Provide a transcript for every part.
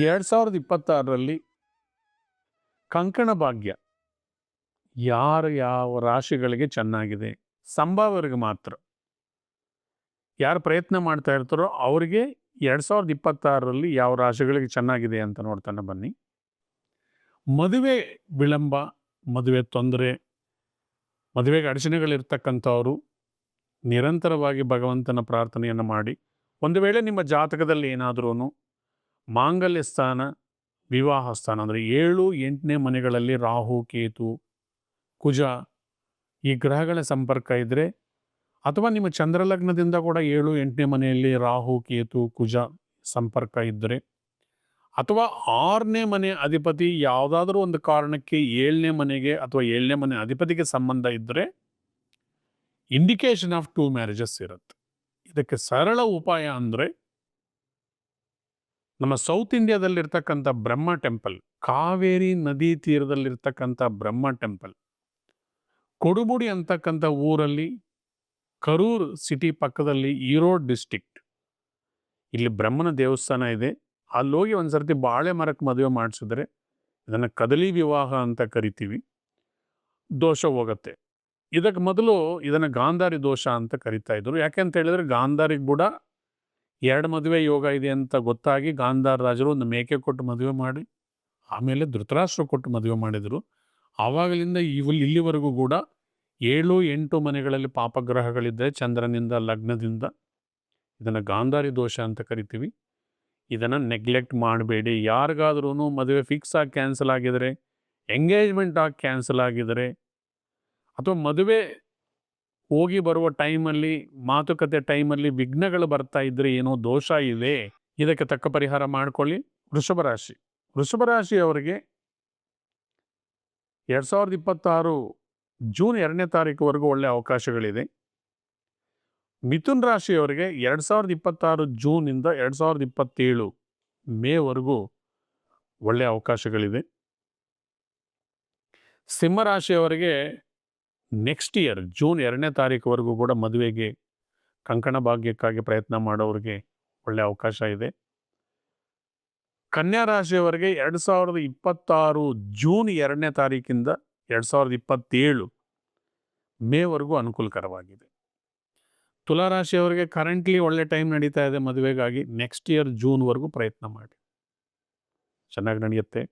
ಎರಡು ಸಾವಿರದ ಇಪ್ಪತ್ತಾರರಲ್ಲಿ ಕಂಕಣ ಭಾಗ್ಯ ಯಾರು ಯಾವ ರಾಶಿಗಳಿಗೆ ಚೆನ್ನಾಗಿದೆ ಸಂಭಾವ್ಯರಿಗೆ ಮಾತ್ರ. ಯಾರು ಪ್ರಯತ್ನ ಮಾಡ್ತಾ ಇರ್ತಾರೋ ಅವರಿಗೆ ಎರಡು ಸಾವಿರದ ಇಪ್ಪತ್ತಾರರಲ್ಲಿ ಯಾವ ರಾಶಿಗಳಿಗೆ ಚೆನ್ನಾಗಿದೆ ಅಂತ ನೋಡ್ತಾನೆ ಬನ್ನಿ. ಮದುವೆ ವಿಳಂಬ, ಮದುವೆ ತೊಂದರೆ, ಮದುವೆಗೆ ಅಡಚಣೆಗಳಿರ್ತಕ್ಕಂಥವರು ನಿರಂತರವಾಗಿ ಭಗವಂತನ ಪ್ರಾರ್ಥನೆಯನ್ನು ಮಾಡಿ ಒಂದು ವೇಳೆ ನಿಮ್ಮ ಜಾತಕದಲ್ಲಿ ಏನಾದರೂ ಮಾಂಗಲ್ಯ ಸ್ಥಾನ, ವಿವಾಹ ಸ್ಥಾನ, ಅಂದರೆ ಏಳು ಎಂಟನೇ ಮನೆಗಳಲ್ಲಿ ರಾಹು, ಕೇತು, ಕುಜ ಈ ಗ್ರಹಗಳ ಸಂಪರ್ಕ ಇದ್ದರೆ ಅಥವಾ ನಿಮ್ಮ ಚಂದ್ರಲಗ್ನದಿಂದ ಕೂಡ ಏಳು ಎಂಟನೇ ಮನೆಯಲ್ಲಿ ರಾಹು, ಕೇತು, ಕುಜ ಸಂಪರ್ಕ ಇದ್ದರೆ ಅಥವಾ ಆರನೇ ಮನೆ ಅಧಿಪತಿ ಯಾವುದಾದ್ರೂ ಒಂದು ಕಾರಣಕ್ಕೆ ಏಳನೇ ಮನೆಗೆ ಅಥವಾ ಏಳನೇ ಮನೆ ಅಧಿಪತಿಗೆ ಸಂಬಂಧ ಇದ್ದರೆ ಇಂಡಿಕೇಶನ್ ಆಫ್ ಟೂ ಮ್ಯಾರೇಜಸ್ ಇರುತ್ತೆ. ಇದಕ್ಕೆ ಸರಳ ಉಪಾಯ ಅಂದರೆ ನಮ್ಮ ಸೌತ್ ಇಂಡಿಯಾದಲ್ಲಿರ್ತಕ್ಕಂಥ ಬ್ರಹ್ಮ ಟೆಂಪಲ್, ಕಾವೇರಿ ನದಿ ತೀರದಲ್ಲಿರ್ತಕ್ಕಂಥ ಬ್ರಹ್ಮ ಟೆಂಪಲ್, ಕೊಡುಬುಡಿ ಅಂತಕ್ಕಂಥ ಊರಲ್ಲಿ ಕರೂರ್ ಸಿಟಿ ಪಕ್ಕದಲ್ಲಿ ಈರೋಡ್ ಡಿಸ್ಟಿಕ್ಟ್ ಇಲ್ಲಿ ಬ್ರಹ್ಮನ ದೇವಸ್ಥಾನ ಇದೆ. ಅಲ್ಲೋಗಿ ಒಂದು ಸರ್ತಿ ಬಾಳೆ ಮರಕ್ಕೆ ಮದುವೆ ಮಾಡಿಸಿದ್ರೆ ಇದನ್ನು ಕದಲಿ ವಿವಾಹ ಅಂತ ಕರಿತೀವಿ. ದೋಷ ಹೋಗುತ್ತೆ. ಇದಕ್ಕೆ ಮೊದಲು ಇದನ್ನು ಗಾಂಧಾರಿ ದೋಷ ಅಂತ ಕರಿತಾ ಇದ್ರು. ಯಾಕೆ ಅಂತ ಹೇಳಿದ್ರೆ ಗಾಂಧಾರಿಗೆ ಕೂಡ ಎರಡು ಮದುವೆ ಯೋಗ ಇದೆ ಅಂತ ಗೊತ್ತಾಗಿ ಗಾಂಧಾರ ರಾಜರು ಒಂದು ಮೇಕೆ ಕೊಟ್ಟು ಮದುವೆ ಮಾಡಿ, ಆಮೇಲೆ ಧೃತರಾಷ್ಟ್ರ ಕೊಟ್ಟು ಮದುವೆ ಮಾಡಿದರು. ಆವಾಗಲಿಂದ ಇವು ಇಲ್ಲಿವರೆಗೂ ಕೂಡ ಏಳು, ಎಂಟು ಮನೆಗಳಲ್ಲಿ ಪಾಪಗ್ರಹಗಳಿದ್ದರೆ ಚಂದ್ರನಿಂದ, ಲಗ್ನದಿಂದ. ಇದನ್ನು ಗಾಂಧಾರಿ ದೋಷ ಅಂತ ಕರಿತೀವಿ. ಇದನ್ನು ನೆಗ್ಲೆಕ್ಟ್ ಮಾಡಬೇಡಿ. ಯಾರಿಗಾದ್ರೂ ಮದುವೆ ಫಿಕ್ಸ್ ಆಗಿ ಕ್ಯಾನ್ಸಲ್ ಆಗಿದರೆ, ಎಂಗೇಜ್ಮೆಂಟ್ ಆಗಿ ಕ್ಯಾನ್ಸಲ್ ಆಗಿದರೆ, ಅಥವಾ ಮದುವೆ ಹೋಗಿ ಬರುವ ಟೈಮಲ್ಲಿ, ಮಾತುಕತೆ ಟೈಮಲ್ಲಿ ವಿಘ್ನಗಳು ಬರ್ತಾ ಇದ್ರೆ ಏನೋ ದೋಷ ಇದೆ, ಇದಕ್ಕೆ ತಕ್ಕ ಪರಿಹಾರ ಮಾಡ್ಕೊಳ್ಳಿ. ವೃಷಭ ರಾಶಿ. ವೃಷಭ ರಾಶಿಯವರಿಗೆ ಎರಡು ಸಾವಿರದ ಇಪ್ಪತ್ತಾರು ಜೂನ್ ಎರಡನೇ ತಾರೀಕುವರೆಗೂ ಒಳ್ಳೆ ಅವಕಾಶಗಳಿದೆ. ಮಿಥುನ್ ರಾಶಿಯವರಿಗೆ ಎರಡು ಸಾವಿರದ ಇಪ್ಪತ್ತಾರು ಜೂನಿಂದ ಎರಡು ಸಾವಿರದ ಇಪ್ಪತ್ತೇಳು ಮೇವರೆಗೂ ಒಳ್ಳೆಯ ಅವಕಾಶಗಳಿದೆ. ಸಿಂಹರಾಶಿಯವರಿಗೆ ನೆಕ್ಸ್ಟ್ ಇಯರ್ ಜೂನ್ ಎರಡನೇ ತಾರೀಕುವರೆಗೂ ಕೂಡ ಮದುವೆಗೆ ಕಂಕಣ ಭಾಗ್ಯಕ್ಕಾಗಿ ಪ್ರಯತ್ನ ಮಾಡೋರಿಗೆ ಒಳ್ಳೆ ಅವಕಾಶ ಇದೆ. ಕನ್ಯಾ ರಾಶಿಯವರಿಗೆ ಎರಡು ಸಾವಿರದ ಇಪ್ಪತ್ತಾರು ಜೂನ್ ಎರಡನೇ ತಾರೀಕಿಂದ ಎರಡು ಸಾವಿರದ ಇಪ್ಪತ್ತೇಳು ಮೇವರೆಗೂ ಅನುಕೂಲಕರವಾಗಿದೆ. ತುಲಾರಾಶಿಯವರಿಗೆ ಕರೆಂಟ್ಲಿ ಒಳ್ಳೆ ಟೈಮ್ ನಡೀತಾ ಇದೆ ಮದುವೆಗಾಗಿ ನೆಕ್ಸ್ಟ್ ಇಯರ್ ಜೂನ್ವರೆಗೂ ಪ್ರಯತ್ನ ಮಾಡಿ. ಚೆನ್ನಾಗಿ ನಡೆಯುತ್ತೆ.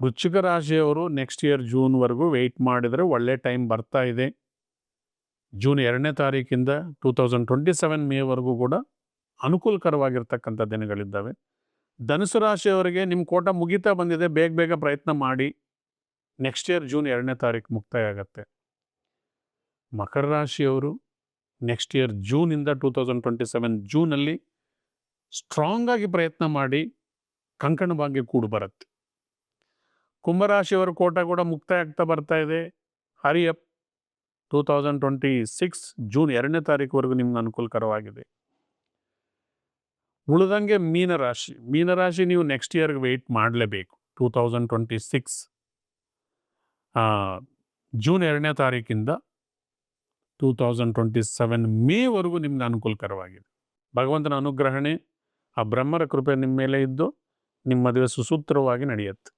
ವೃಶ್ಚಿಕ ರಾಶಿಯವರು ನೆಕ್ಸ್ಟ್ ಇಯರ್ ಜೂನ್ವರೆಗೂ ವೆಯ್ಟ್ ಮಾಡಿದರೆ ಒಳ್ಳೆ ಟೈಮ್ ಬರ್ತಾ ಇದೆ. ಜೂನ್ ಎರಡನೇ ತಾರೀಕಿಂದ ಟೂ ತೌಸಂಡ್ ಟ್ವೆಂಟಿ ಸೆವೆನ್ ಮೇವರೆಗೂ ಕೂಡ ಅನುಕೂಲಕರವಾಗಿರ್ತಕ್ಕಂಥ ದಿನಗಳಿದ್ದಾವೆ. ಧನುಸು ರಾಶಿಯವರಿಗೆ ನಿಮ್ಮ ಕೋಟ ಮುಗಿತಾ ಬಂದಿದೆ, ಬೇಗ ಬೇಗ ಪ್ರಯತ್ನ ಮಾಡಿ. ನೆಕ್ಸ್ಟ್ ಇಯರ್ ಜೂನ್ ಎರಡನೇ ತಾರೀಕು ಮುಕ್ತಾಯ ಆಗತ್ತೆ. ಮಕರ ರಾಶಿಯವರು ನೆಕ್ಸ್ಟ್ ಇಯರ್ ಜೂನಿಂದ ಟೂ ತೌಸಂಡ್ ಟ್ವೆಂಟಿ ಸೆವೆನ್ ಜೂನಲ್ಲಿ ಸ್ಟ್ರಾಂಗಾಗಿ ಪ್ರಯತ್ನ ಮಾಡಿ ಕಂಕಣ ಭಾಗ್ಯ ಕೂಡು ಬರುತ್ತೆ. ಕುಂಭರಾಶಿಯವರ ಕೋಟ ಕೂಡ ಮುಕ್ತಾಯ ಆಗ್ತಾ ಬರ್ತಾ ಇದೆ. ಹರಿಯಪ್ two thousand twenty six June ಎರಡನೇ ತಾರೀಕುವರೆಗೂ ನಿಮ್ಗೆ ಅನುಕೂಲಕರವಾಗಿದೆ. ಉಳಿದಂಗೆ ಮೀನರಾಶಿ ಮೀನರಾಶಿ ನೀವು ನೆಕ್ಸ್ಟ್ ಇಯರ್ಗೆ ವೆಯ್ಟ್ ಮಾಡಲೇಬೇಕು. Two thousand twenty six June ಎರಡನೇ ತಾರೀಕಿಂದ ಟೂ ತೌಸಂಡ್ ಟ್ವೆಂಟಿ ಸೆವೆನ್ ಮೇವರೆಗೂ ನಿಮ್ಗೆ ಅನುಕೂಲಕರವಾಗಿದೆ. ಭಗವಂತನ ಅನುಗ್ರಹಣೆ, ಆ ಬ್ರಹ್ಮರ ಕೃಪೆ ನಿಮ್ಮ ಮೇಲೆ ಇದ್ದು, ನಿಮ್ಮ ಮದುವೆ ಸುಸೂತ್ರವಾಗಿ ನಡೆಯುತ್ತೆ.